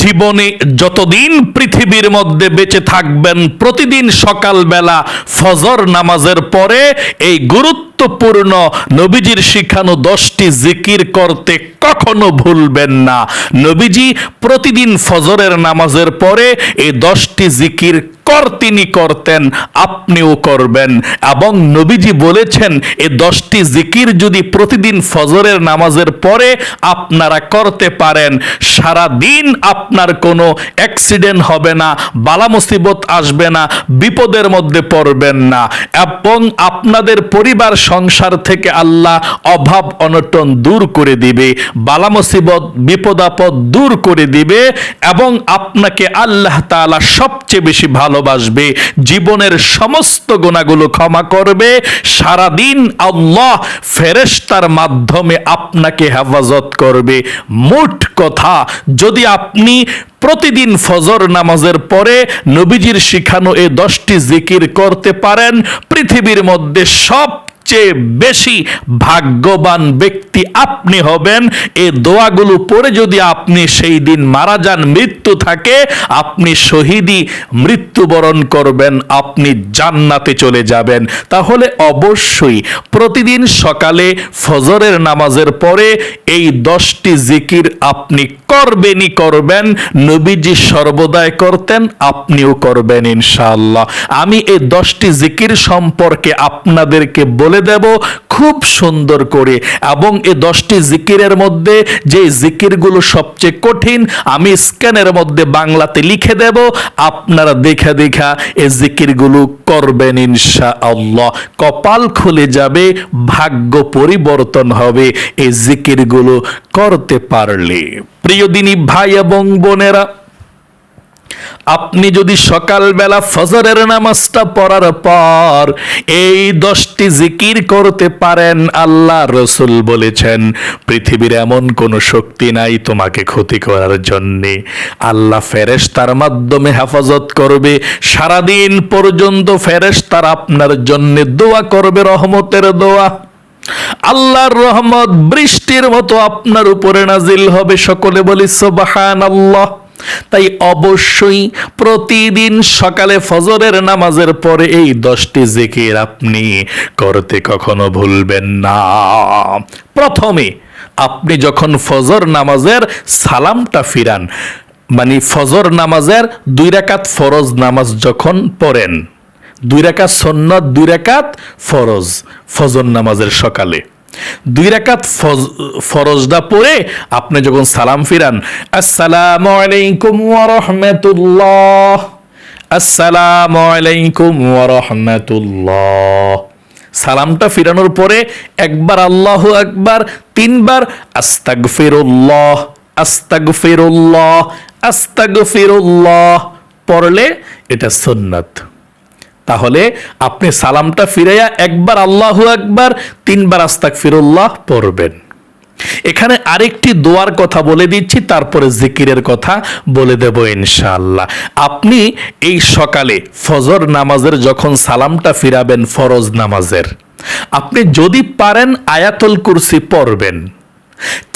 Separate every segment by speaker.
Speaker 1: জীবনে যতদিন পৃথিবীর মধ্যে বেঁচে থাকবেন, প্রতিদিন সকালবেলা ফজর নামাজের পরে এই গুরুত্বপূর্ণ নবীজির শিখানো দশটি জিকির করতে কখনো ভুলবেন না। নবীজি প্রতিদিন ফজরের নামাজের পরে এই দশটি জিকির কর, তিনি করতেন, আপনিও করবেন। এবং নবীজি বলেছেন, এ দশটি জিকির যদি প্রতিদিন ফজরের নামাজের পরে আপনারা করতে পারেন সারা দিন আপনার কোনো অ্যাক্সিডেন্ট হবে না, বালা মুসিবত আসবে না, বিপদের মধ্যে পড়বেন না। এবং আপনাদের পরিবার, সংসার থেকে আল্লাহ অভাব, অনটন দূর করে দিবে, বালা মুসিবত, বিপদ আপদ দূর করে দিবে, এবং আপনাকে আল্লাহ তাআলা সবচেয়ে বেশি ভালোবাসবে, জীবনের সমস্ত গুণাগুলো ক্ষমা করবে। সারাদিন আল্লাহ ফেরেশতার মাধ্যমে আপনাকে হেফাজত করবে। মোট কথা, যদি আপনি প্রতিদিন ফজর নামাজের পরে নবীজির শিখানো এ দশটি জিকির করতে পারেন, পৃথিবীর মধ্যে সব সবচেয়ে বেশি ভাগ্যবান ব্যক্তি আপনি হবেন। এ দোয়াগুলো পড়ে যদি আপনি সেই দিন মারা যান, মৃত্যু থাকে, আপনি শহীদই মৃত্যুবরণ করবেন, আপনি জান্নাতে চলে যাবেন। তাহলে অবশ্যই প্রতিদিন সকালে ফজরের নামাজের পরে এই দশটি জিকির আপনি করবেনই করবেন, নবীজি সর্বদাই করতেন, আপনিও করবেন ইনশাআল্লাহ। আমি এই দশটি জিকির সম্পর্কে আপনাদেরকে বলে দেব খুব সুন্দর করে। এবং এই দশটি জিকিরের মধ্যে যে জিকিরগুলো সবচেয়ে কঠিন, আমি স্ক্যানের মধ্যে বাংলাতে লিখে দেব, আপনারা দেখা দেখা এই জিকিরগুলো করবেন ইনশা আল্লাহ কপাল খুলে যাবে, ভাগ্য পরিবর্তন হবে এই জিকিরগুলো করতে পারলে। প্রিয় দিনী ভাই এবং বোনেরা আপনি যদি সকালবেলা ফজরের নামাজটা পড়ার পর এই দশটি জিকির করতে পারেন, আল্লাহ রসুল বলেছেন, পৃথিবীর এমন কোনো শক্তি নাই তোমাকে ক্ষতি করার জন্যে। আল্লাহ ফেরেশ তার মাধ্যমে হেফাজত করবে, সারাদিন পর্যন্ত ফেরেশ তার আপনার জন্যে দোয়া করবে, রহমতের দোয়া। আল্লাহর রহমত বৃষ্টির মতো আপনার উপরে নাজিল হবে, সকলে বলি সুবহান আল্লাহ তাই অবশ্যই প্রতিদিন সকালে ফজরের নামাজের পরে এই দশটি জিকির আপনি করতে কখনো ভুলবেন না। প্রথমে আপনি যখন ফজর নামাজের সালামটা ফিরান মানে ফজর নামাজের দুই রাকাত ফরজ নামাজ যখন পড়েন, দুই রাকাত সন্ন্যত দুই রাকাত ফরজ, ফজর নামাজের সকালে। দুই রাকাত ফরজদা পরে আপনি যখন সালাম ফিরান, আসসালামু আলাইকুম ওয়া রাহমাতুল্লাহ। আসসালামু আলাইকুম ওয়া রাহমাতুল্লাহ। সালামটা ফিরানোর পরে একবার আল্লাহ একবার তিনবার, আস্তাগফিরুল্লাহ আস্তাগফিরুল্লাহ আস্তাগফিরুল্লাহ। পড়লে এটা সুন্নাত। তাহলে আপনি সালামটা ফিরাইয়া একবার আল্লাহু একবার তিনবার আস্তাক ফিরুল্লাহ পড়বেন। এখানে আরেকটি দোয়ার কথা বলে দিচ্ছি, তারপরে জিকিরের কথা বলে দেব ইনশাআল্লাহ। আপনি এই সকালে ফজর নামাজের যখন সালামটা ফিরাবেন, ফরজ নামাজের, আপনি যদি পারেন আয়াতুল কুরসি পড়বেন।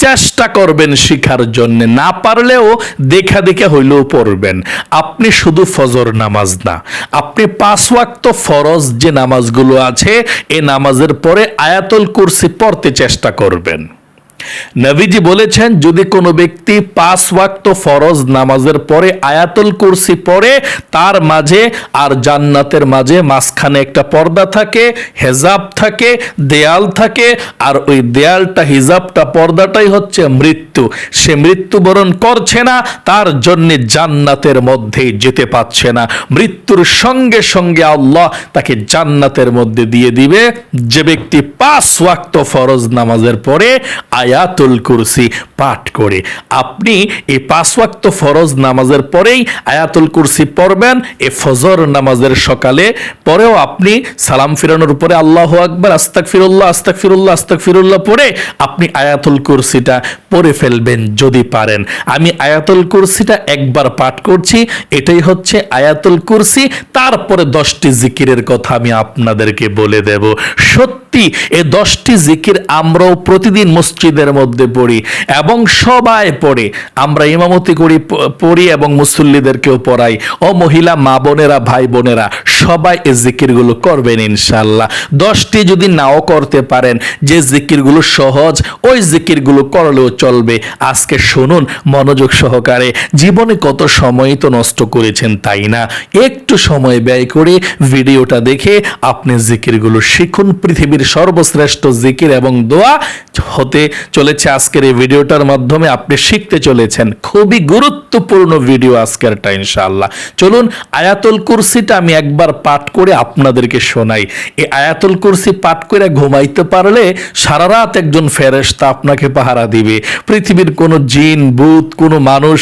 Speaker 1: চেষ্টা করবেন শিখার জন্য। না পারলেও দেখা দেখে হইলেও পড়বেন। আপনি শুধু ফজর নামাজ না, আপনি পাঁচ ওয়াক্ত ফরজ যে নামাজগুলো আছে, এ নামাজের পরে আয়াতল কুরসি পড়তে চেষ্টা করবেন। নবীজি বলেছেন, যদি কোনো ব্যক্তি পাঁচ ওয়াক্ত ফরজ নামাজের পরে আয়াতুল কুরসি পড়ে, তার মাঝে আর জান্নাতের মাঝে মাঝখানে একটা পর্দা থাকে, হেজাব থাকে, দেয়াল থাকে, আর ওই দেয়ালটা, হিজাবটা, পর্দাটাই হচ্ছে মৃত্যু। সে মৃত্যুবরণ করছে না, তার জন্য জান্নাতের মধ্যেই যেতে পারছে না। মৃত্যুর সঙ্গে সঙ্গে আল্লাহ তাকে জান্নাতের মধ্যে দিয়ে দিবে। যে ব্যক্তি পাঁচ ওয়াক্ত ফরজ নামাজের পরে আয়াতুল কুরসি পাঠ করে। আপনি এই পাঁচ ওয়াক্ত ফরজ নামাজের পরেই আয়াতুল কুরসি পড়বেন, এ ফজর নামাজের সকালে। পরেও আপনি সালাম ফিরানোর উপরে আল্লাহ আকবার আস্তাক ফিরুল্লাহ আস্তাক ফিরুল্লাহ আস্তাক ফিরুল্লাহ পড়ে আপনি আয়াতুল কুরসিটা পড়ে ফেলবেন যদি পারেন। আমি আয়াতুল কুরসিটা একবার পাঠ করছি, এটাই হচ্ছে আয়াতুল কুরসি। তারপরে দশটি জিকিরের কথা আমি আপনাদেরকে বলে দেব। সত্যি, এ দশটি জিকির আমরাও প্রতিদিন মসজিদে মসজিদের মধ্যে পড়ি এবং সবাই পড়ে। আমরা ইমামতি করি পড়ি এবং মুসল্লিদেরকেও পড়াই। ও মহিলা, মা বোনেরা, ভাই বোনেরা, সবাই এই জিকিরগুলো করবেন ইনশাল্লাহ দশটি যদি নাও করতে পারেন, যে জিকিরগুলো সহজ, ওই জিকিরগুলো করলেও চলবে। আজকে শুনুন মনোযোগ সহকারে, জীবনে কত সময় তো নষ্ট করেছেন তাই না? একটু সময় ব্যয় করে ভিডিওটা দেখে আপনি জিকিরগুলো শিখুন। পৃথিবীর সর্বশ্রেষ্ঠ জিকির এবং দোয়া হতে চলেছে আজকের এই ভিডিওটার মাধ্যমে আপনি শিখতে চলেছেন খুবই গুরুত্বপূর্ণ ভিডিও আজকেরটা, ইনশাআল্লাহ। চলুন, আয়াতুল কুরসিটা আমি একবার পাঠ করে আপনাদেরকে শোনাই। এই আয়াতুল কুরসি পাঠ করে ঘুমাইতে পারলে সারা রাত একজন ফেরেশতা আপনাকে পাহারা দিবে। পৃথিবীর কোনো জিন, ভূত, কোনো মানুষ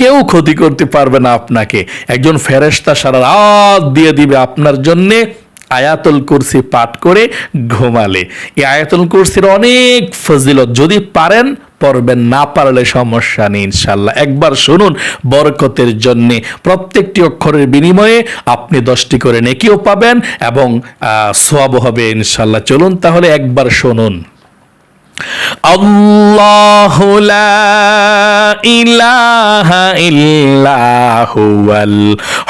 Speaker 1: কেউ ক্ষতি করতে পারবে না আপনাকে। একজন ফেরেশতা সারা রাত দিয়ে দিবে আপনার জন্যে। আয়াতুল কুরসি পাঠ করে ঘুমালে এই আয়াতুল কুরসির অনেক ফজিলত যদি পারেন পড়বেন না পারলে সমস্যা নেই ইনশাল্লাহ একবার শুনুন বরকতের জন্যে প্রত্যেকটি অক্ষরের বিনিময়ে আপনি দশটি করে নেকিও পাবেন এবং সোয়াব হবে ইনশাল্লাহ চলুন তাহলে একবার শুনুন الله لا إله إلا هو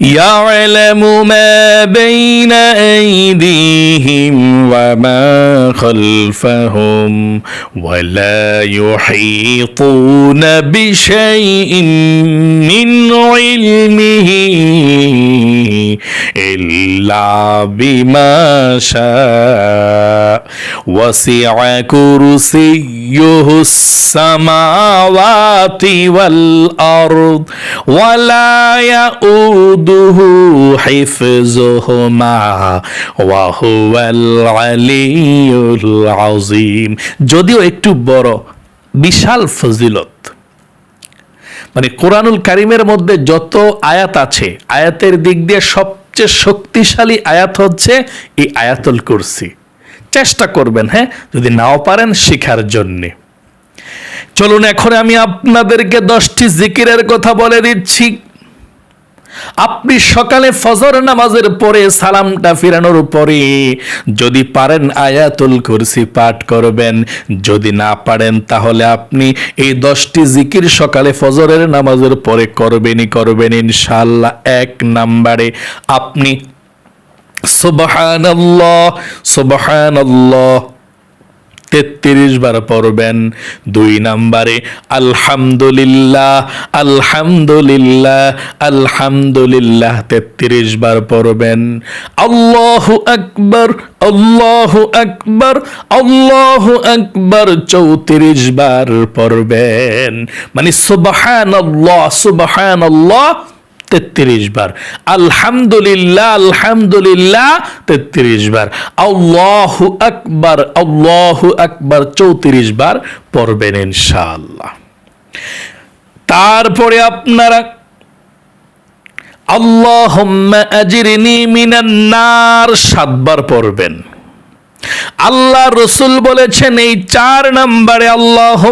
Speaker 1: يعلم ما بين أيديهم وما خلفهم ولا يحيطون بشيء من علمه إلا بما شاء. وسع كرسيه السماوات والأرض ولا يؤوده حفظهما وهو العلي العظيم যদিও একটু বড় বিশাল ফজিলত মানে কোরআনুল কারিমের মধ্যে যত আয়াত আছে আয়াতের দিক দিয়ে সবচেয়ে শক্তিশালী আয়াত হচ্ছে এই আয়াতুল কুরসি চেষ্টা করবেন হ্যাঁ যদি নাও পারেন শিখার জন্যে চলুন এখন আমি আপনাদেরকে দশটি জিকিরের কথা বলে দিচ্ছি আপনি সকালে ফজর নামাজের পরে সালামটা ফিরানোর পরে যদি পারেন আয়াতুল কুরসি পাঠ করবেন। যদি না পারেন, তাহলে আপনি এই দশটি জিকির সকালে ফজরের নামাজের পরে করবেনই করবেন ইনশাল্লাহ এক নাম্বারে আপনি সুবহানাল্লাহ সুবহানাল্লাহ তেত্রিশ বার পড়বেন দুই নাম্বারে, আলহামদুলিল্লাহ আলহামদুলিল্লাহ আলহামদুলিল্লাহ তেত্রিশ বার পড়বেন। আল্লাহ আকবর আল্লাহ আকবর আল্লাহ আকবর চৌত্রিশ বার পড়বেন। মানে সুবহান আল্লাহ সুবহান আল্লাহ তেত্রিশ বার। আলহামদুলিল্লাহ আলহামদুলিল্লাহ, তেত্রিশ বার। আল্লাহ আকবার আল্লাহ আকবার চৌত্রিশ বার পড়বেন ইনশাআল্লাহ। তারপরে আপনারা আল্লাহ আজিরনি মিনান নার সাতবার পড়বেন। আল্লাহ রসুল বলেছেন, এই চার নম্বরে আল্লাহ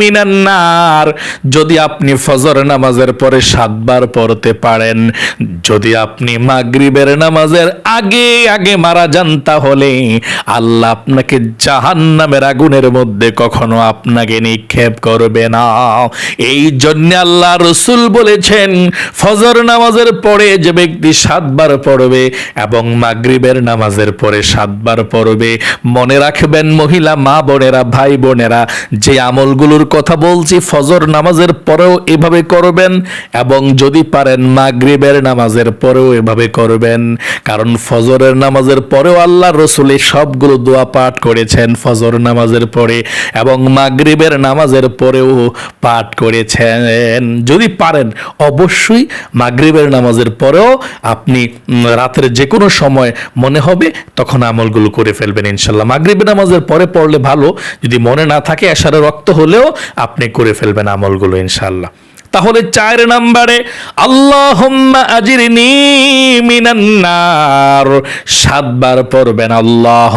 Speaker 1: মিনান্নার যদি আপনি ফজর নামাজের পরে সাতবার পড়তে পারেন, যদি আপনি মাগরিবের নামাজের আগে আগে মারা যান, তাহলে আল্লাহ আপনাকে জাহান নামের আগুনের মধ্যে কখনো আপনাকে নিক্ষেপ করবে না। এই জন্য আল্লাহ রসুল বলেছেন, ফজর নামাজের পরে যে ব্যক্তি সাতবার পড়বে এবং মাগরিবের নামাজের পরে সাতবার পড়বে মনে রাখবেন মহিলা, মা বোনেরা, ভাই বোনেরা, যে আমলগুলোর কথা বলছি, ফজর নামাজের পরেও এভাবে করবেন এবং যদি পারেন মাগরিবের নামাজের পরেও এভাবে করবেন। কারণ ফজরের নামাজের পরেও আল্লাহ রসুল সবগুলো দোয়া পাঠ করেছেন ফজর নামাজের পরে এবং মাগরিবের নামাজের পরেও পাঠ করেছেন। যদি পারেন, অবশ্যই মাগরিবের নামাজের পরেও আপনি রাতের যে কোনো সময় মনে হবে তখন আমলগুলো করে ফেলবেন ইনশাল্লাহ। মাগরিব নামাজের পরে পড়লে ভালো, যদি মনে না থাকে এশারে রক্ত হলেও আপনি করে ফেলবেন আমলগুলো ইনশাল্লাহ। তাহলে চার নাম্বারে আল্লাহ আজিরনি মিনান্নার সাতবার পড়বেন আল্লাহ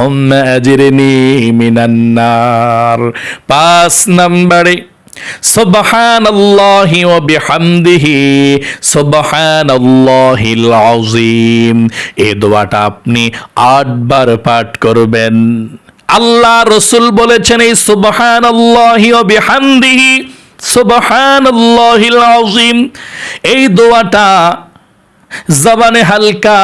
Speaker 1: আজিরনি মিনান্নার পাঁচ নাম্বারে سبحان الله وبحمده سبحان الله العظيم এই দোয়াটা আপনি আটবার পাঠ করবেন আল্লাহ রসুল বলেছেন এই সুবহান আল্লাহি ও বিহামদিহি সুবহান আল্লাহিল আযীম এই দোয়াটা জবানে হালকা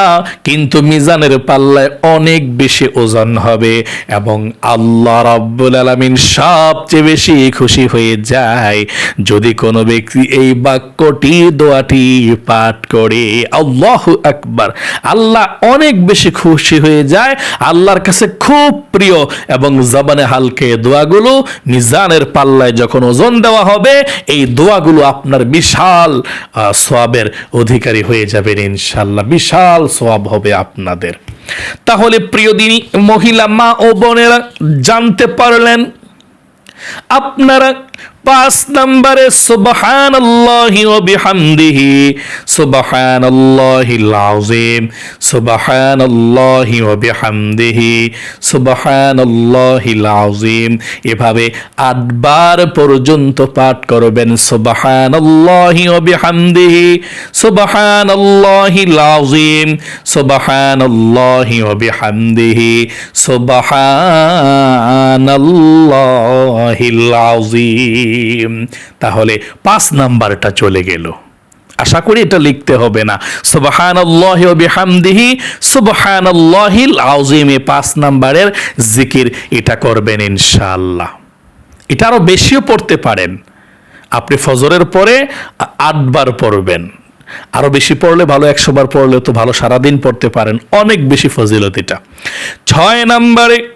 Speaker 1: কিন্তু মিজানের পাল্লায় অনেক বেশি ওজন হবে এবং আল্লাহ রাব্বুল আলামিন সবচেয়ে বেশি খুশি হয়ে যায়। যদি কোনো ব্যক্তি এই বাক্যটি দোয়াটি পাঠ করে আল্লাহু আকবার আল্লাহ অনেক বেশি খুশি হয়ে যায়। আল্লাহর কাছে খুব প্রিয় এবং জবানে হালকে দোয়াগুলো মিজানের পাল্লায় যখন ওজন দেওয়া হবে এই দোয়াগুলো আপনার বিশাল আহ, সোয়াবের অধিকারী হয়ে যাবেন ইনশাল্লাহ বিশাল সোয়াব হবে আপনাদের। তাহলে প্রিয় দিনী মহিলা মা ও বোনেরা, জানতে পারলেন আপনারা পাঁচ নম্বরে সুবহান আল্লাহি ও বিহামদিহি সুবহান আল্লাহিল আযীম সুবহান আল্লাহি ও বিহামদিহি সুবহান আল্লাহিল আযীম। এভাবে আটবার পর্যন্ত পাঠ করবেন সুবহান আল্লাহি ও বিহামদিহি সুবহান আল্লাহিল আযীম সুবহান আল্লাহি ও বিহামদিহি সুবহান আল্লাহিল আযীম। তাহলে পাঁচ নাম্বারটা চলে গেল। আশা করি এটা লিখতে হবে না। সুবহান পাঁচ নাম্বারের জিকির এটা করবেন এটা আরও বেশিও পড়তে পারেন। আপনি ফজরের পরে আটবার পড়বেন। আরও বেশি পড়লে ভালো, একশো বার পড়লে তো ভালো, সারাদিন পড়তে পারেন। অনেক বেশি ফজিলত এটা। ছয় নম্বরে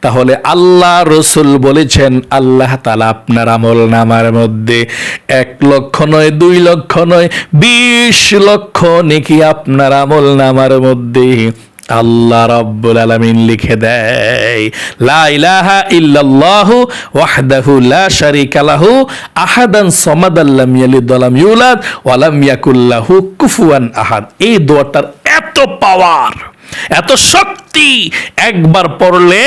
Speaker 1: তাহলে আল্লাহ রসুল বলেছেন, আল্লাহ তালা আপনার আমল নামার মধ্যে এক লক্ষ নয়, দুই লক্ষ নয়, বিশ লক্ষ নেকি আপনার আমল নামার মধ্যে আল্লাহ রাব্বুল আলামিন লিখে দেয়, লা কুফুয়ান আহাদ। এই দোয়াটার এত পাওয়ার এত শক্তি একবার পড়লে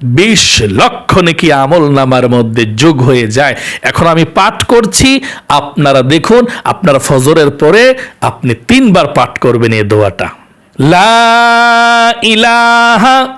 Speaker 1: বিশ লক্ষ নাকি আমল নামার মধ্যে যোগ হয়ে যায়। এখন আমি পাঠ করছি, আপনারা দেখুন, আপনার ফজরের পরে আপনি তিনবার পাঠ করবেন এ দোয়াটা। লা ইলাহা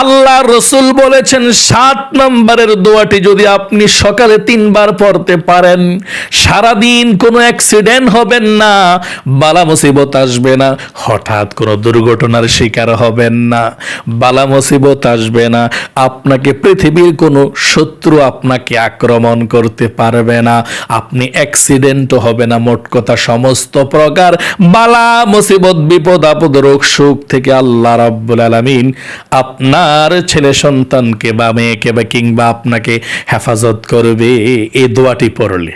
Speaker 1: আল্লাহ রসুল বলেছেন, সাত নম্বরের দোয়াটি যদি আপনি সকালে তিনবার পড়তে পারেন, সারাদিন কোনো অ্যাক্সিডেন্ট হবেন না, বালা মুসিবত আসবে না, হঠাৎ কোনো দুর্ঘটনার শিকার হবেন না, বালা মুসিবত আসবে না, আপনাকে পৃথিবীর কোনো শত্রু আপনাকে আক্রমণ করতে পারবে না, আপনি অ্যাক্সিডেন্টও হবে না, মোট কথা সমস্ত প্রকার বালা মুসিবত, বিপদ, আপদ, রোগ, সুখ থেকে আল্লাহ রাব্বুল আলামিন আপনার ছেলে সন্তানকে বা মেয়েকে বা কিংবা আপনাকে হেফাজত করবে, এ দোয়াটি পড়লে।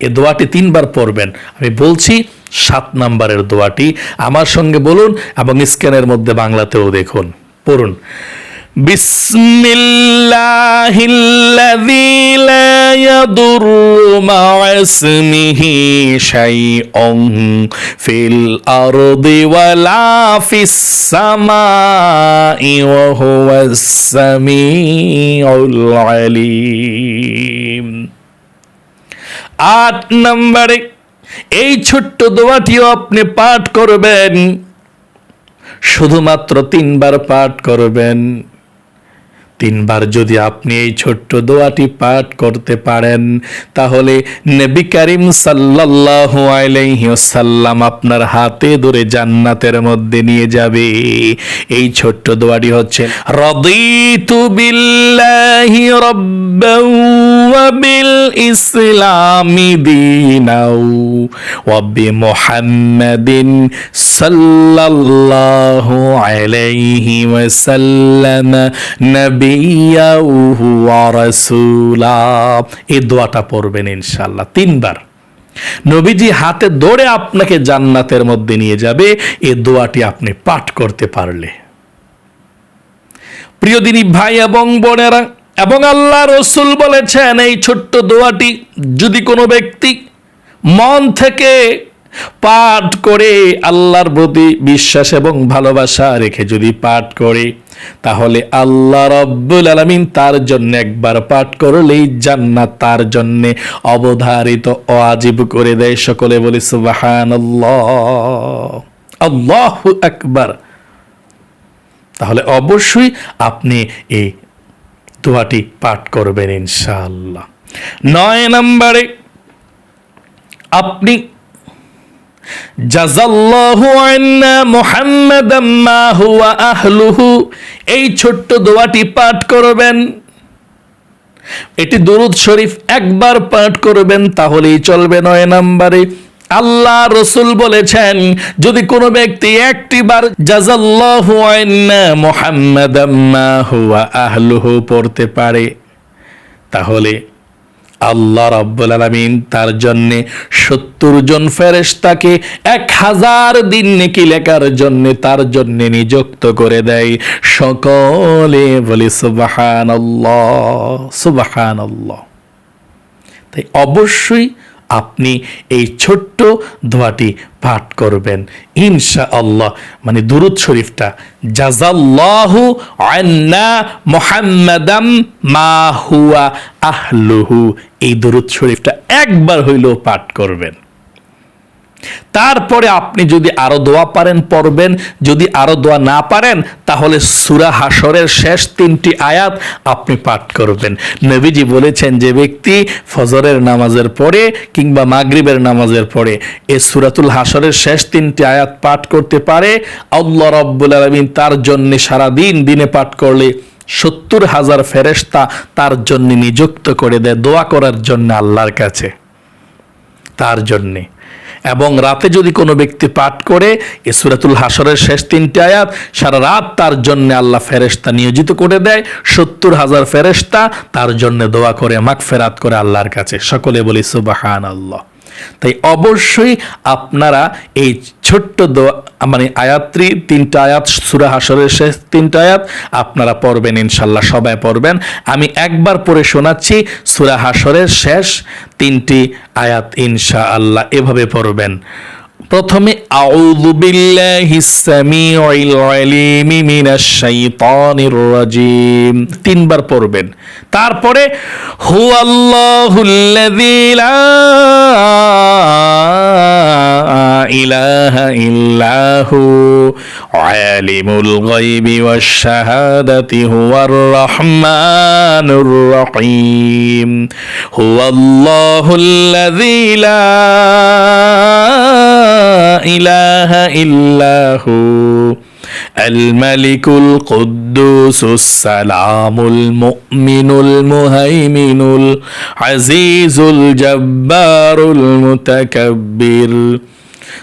Speaker 1: এ দোয়াটি তিনবার পড়বেন। আমি বলছি, সাত নাম্বারের দোয়াটি। আমার সঙ্গে বলুন এবং স্ক্যানের মধ্যে বাংলাতেও দেখুন। পড়ুন। بسم الله الذي لا يضر مع اسمه شيء في الأرض ولا في السماء وهو السميع العليم আট নম্বরে এই ছোট্ট দোয়াটিও আপনি পাঠ করবেন শুধুমাত্র তিনবার পাঠ করবেন তিনবার যদি আপনি এই ছোট্ট দোয়াটি পাঠ করতে পারেন, তাহলে নবী করিম সাল্লাল্লাহু আলাইহি আপনার হাতে ধরে জান্নাতের মধ্যে নিয়ে যাবে। এই ছোট্ট দোয়াটি হচ্ছে বিল্লাহি ওয়া বিল ইসলামি দীনাও ওয়া বিমুহাম্মাদিন সাল্লাল্লাহু আলাইহি ওয়াসাল্লাম। নবী দোয়াটা পড়বেন ইনশাআল্লাহ তিনবার। নবীজি হাতে দৌড়ে আপনাকে জান্নাতের মধ্যে নিয়ে যাবে এই দোয়াটি আপনি পাঠ করতে পারলে। প্রিয় দিনী ভাই এবং বোনেরা, এবং আল্লাহ রসুল বলেছেন, এই ছোট্ট দোয়াটি যদি কোনো ব্যক্তি মন থেকে পাঠ করে আল্লাহর প্রতি বিশ্বাস এবং ভালোবাসা রেখে যদি পাঠ করে, তাহলে আল্লাহ রব্বুল আলমিন তার জন্য একবার পাঠ করলেই জান্নাত তার জন্য অবধারিত অজীব করে দেয়। সকলে বলি সুবাহান আল্লাহ একবার তাহলে অবশ্যই আপনি এই দোয়াটি পাঠ করবেন ইনশাআল্লাহ। নয় নম্বরে, আপনি জাজাল্লাহু আন্না মুহাম্মাদাম মা হুয়া আহলুহু এই ছোট্ট দোয়াটি পাঠ করবেন। এটি দুরুদ শরীফ একবার পাঠ করবেন, তাহলেই চলবে নয় নাম্বারে। আল্লাহ রসুল বলেছেন, যদি কোনো ব্যক্তি একটি বার জাজাল্লাহু হুয়া আহলুহু পড়তে পারে, তাহলে আল্লাহ রাব্বুল আলামিন তার জন্য সত্তর জন ফেরেশতাকে এক হাজার দিন নেকি লেখার জন্য তার জন্য নিযুক্ত করে দেয়। সকলে বলি সুবাহান সুবাহান তাই অবশ্যই আপনি এই ছোট্ট দোয়াটি পাঠ করবেন। ইনশা আল্লাহ মানে দুরুদ শরীফটা জাজাল্লাহু আন্না মুহাম্মাদাম মা হুয়া আহলুহু এই দুরুদ শরীফটা একবার হইলেও পাঠ করবেন। তারপরে আপনি যদি আরও দোয়া পারেন, পড়বেন, যদি আরও দোয়া না পারেন, তাহলে সুরা হাসরের শেষ তিনটি আয়াত আপনি পাঠ করবেন। নবীজি বলেছেন, যে ব্যক্তি ফজরের নামাজের পরে কিংবা মাগরিবের নামাজের পরে এ সুরাতুল হাসরের শেষ তিনটি আয়াত পাঠ করতে পারে, আল্লাহ রব্বুল আলমিন তার জন্য সারাদিন দিনে পাঠ করলে সত্তর হাজার ফেরেস্তা তার জন্য নিযুক্ত করে দেয় দোয়া করার জন্য আল্লাহর কাছে। তার জন্যে। এবং রাতে যদি কোনো ব্যক্তি পাঠ করে এ সুরাতুল হাসরের শেষ তিনটি আয়াত সারা রাত তার জন্য আল্লাহ ফেরেস্তা নিয়োজিত করে দেয়, সত্তর হাজার ফেরেস্তা তার জন্য দোয়া করে মাক ফেরাত করে আল্লাহর কাছে। সকলে বলি সুবাহান আল্লাহ তাই অবশ্যই আপনারা এই ছোট্ট মানে আয়াত্রি, তিনটা আয়াত, সুরা হাসরের শেষ তিনটা আয়াত আপনারা পড়বেন, ইনশাল্লাহ সবাই পড়বেন। আমি একবার পড়ে শোনাচ্ছি, সুরা হাসরের শেষ তিনটি আয়াত ইনশা আল্লাহ এভাবে পড়বেন। প্রথমে তিনবার পড়বেন। তারপরে লা ইলাহা ইল্লাহু আলিমুল গায়বি ওয়াশ হুয়ার রহমানুর রহিম। হুয়াল্লাহুল্লাযী লা إله إلا هو. الملك القدوس السلام المؤمن المهيمن العزيز الجبار المتكبر.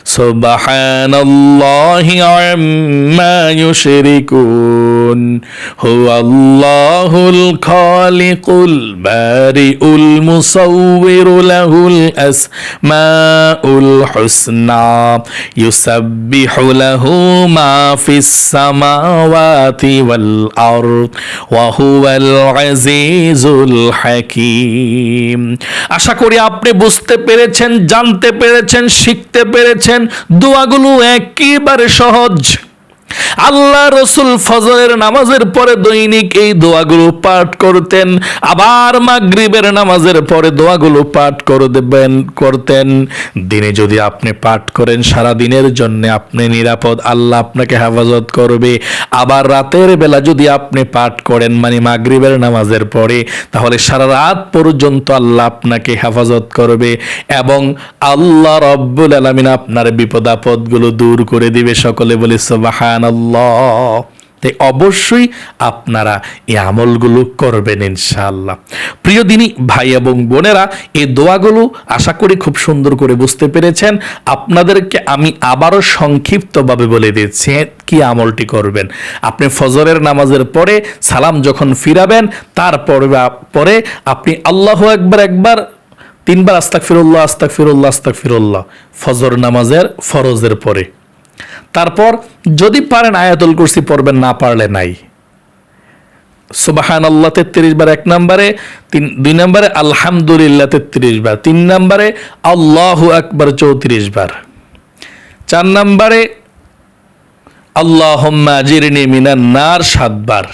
Speaker 1: سبحان الله عما يشركون هو الله الخالق البارئ المصور له الأسماء الحسنى يسبح له ما في السماوات والأرض وهو العزيز الحكيم আশা করি আপনি বুঝতে পেরেছেন জানতে পেরেছেন শিখতে পেরেছেন দোয়াগুলো একেবারে সহজ। আল্লাহ রসুল ফজরের নামাজের পরে দৈনিক এই দোয়াগুলো পাঠ করতেন, আবার মাগরিবের নামাজের পরে দোয়াগুলো পাঠ করে দেবেন, করতেন। দিনে যদি আপনি পাঠ করেন, সারা দিনের জন্য আপনি নিরাপদ, আল্লাহ আপনাকে হেফাজত করবে। আবার রাতের বেলা যদি আপনি পাঠ করেন মানে মাগরিবের নামাজের পরে, তাহলে সারা রাত পর্যন্ত আল্লাহ আপনাকে হেফাজত করবে এবং আল্লাহ রব্বুল আলমিন আপনার বিপদ আপদগুলো দূর করে দিবে। সকলে বলে অবশ্যই আপনারা এই আমলগুলো করবেন ইনশাআল্লাহ। প্রিয় দিনী, ভাই এবং বোনেরা, এই দোয়াগুলো আশা করি খুব সুন্দর করে বুঝতে পেরেছেন। আপনাদেরকে আমি আবারও সংক্ষিপ্তভাবে বলে দিচ্ছি কি আমলটি করবেন। আপনি ফজরের নামাজের পরে সালাম যখন ফিরাবেন, তারপরে পরে আপনি আল্লাহ একবার একবার তিনবার আস্তাক ফিরুল্লাহ আস্তাক ফিরুল্লাহ আস্তাক ফিরুল্লাহ ফজর নামাজের ফরজের পরে। তারপর যদি পারেন আয়াতুল কুরসি পড়বেন, না পারলে নাই। সুবাহান আল্লাহ তেত্রিশ বার এক নম্বরে, তিন, দুই নম্বরে আলহামদুলিল্লাহ, তেত্রিশ বার, তিন নম্বরে আল্লাহ আকবর, চৌত্রিশ বার। চার নম্বরে আল্লাহ জিরনি মিনান নার সাতবার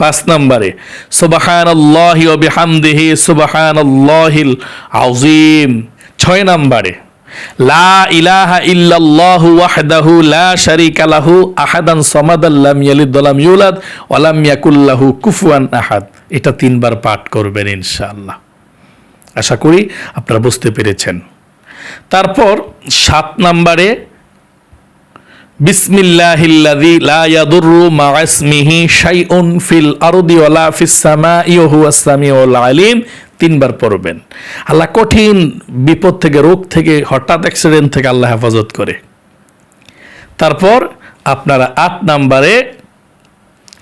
Speaker 1: পাঁচ নম্বরে সুবাহান আল্লাহি বিহামদিহি সুবাহান আল্লাহিল আজিম ছয় নম্বরে এটা তিনবার পাঠ করবেন ইনশাআল্লাহ। আশা করি আপনারা বুঝতে পেরেছেন। তারপর সাত নম্বরে, বিসমিল্লাহিল্লাযী লা ইয়াদুররু মা তিনবার পড়বেন। আল্লাহ কঠিন বিপদ থেকে, রোগ থেকে, হঠাৎ অ্যাক্সিডেন্ট থেকে আল্লাহ হেফাজত করে। তারপর আপনারা আট নাম্বারে,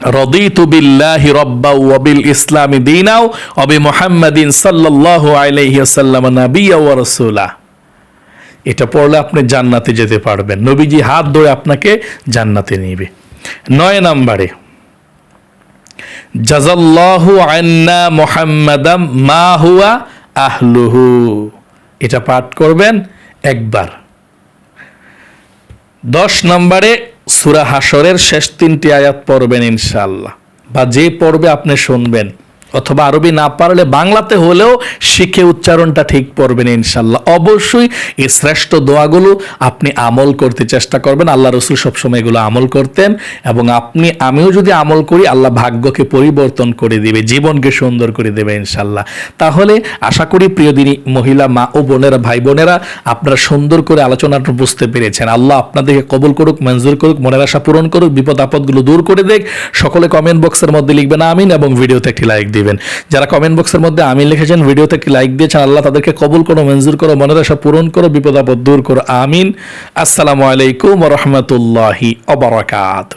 Speaker 1: রদিতু বিল্লাহি রব্বা ওয়াবিল ইসলামি দিনাও অবি মুহাম্মাদিন সাল্লাল্লাহু আলাইহি ওয়াসাল্লাম নাবিয়্যা ওয়া রাসূলা। এটা পড়লে আপনি জান্নাতে যেতে পারবেন। নবীজি হাত ধরে আপনাকে জান্নাতে নিবে। নয় নাম্বারে জাজাল্লাহু আন্না মা হুয়া আহলুহু। এটা পাঠ করবেন একবার। দশ নম্বরে সুরা হাসরের শেষ তিনটি আয়াত পড়বেন ইনশাল্লাহ বা যে পড়বে আপনি শুনবেন। অথবা আরবি না পারলে বাংলাতে হলেও শিখে উচ্চারণটা ঠিক পড়বেন ইনশাল্লাহ অবশ্যই এই শ্রেষ্ঠ দোয়াগুলো আপনি আমল করতে চেষ্টা করবেন। আল্লাহ রসুল সবসময় এগুলো আমল করতেন এবং আপনি, আমিও যদি আমল করি, আল্লাহ ভাগ্যকে পরিবর্তন করে দিবে, জীবনকে সুন্দর করে দেবে ইনশাল্লাহ তাহলে আশা করি প্রিয় দিনী মহিলা, মা ও বোনেরা, ভাই বোনেরা, আপনারা সুন্দর করে আলোচনাটা বুঝতে পেরেছেন। আল্লাহ আপনাদেরকে কবুল করুক, মঞ্জুর করুক, মনের আশা পূরণ করুক, বিপদ আপদগুলো দূর করে দেখ। সকলে কমেন্ট বক্সের মধ্যে লিখবেন আমিন এবং ভিডিওতে একটি লাইক দিবেন। দিবেন। যারা কমেন্ট বক্সের মধ্যে আমি লিখেছেন, ভিডিওতে একটি লাইক দিয়েছেন, আল্লাহ তাদেরকে কবুল করো, মঞ্জুর করো, মনের আশা পূরণ করো, বিপদ আপদ দূর করো। আমিন। আসসালামু আলাইকুম রহমতুল্লাহি অবরাকাত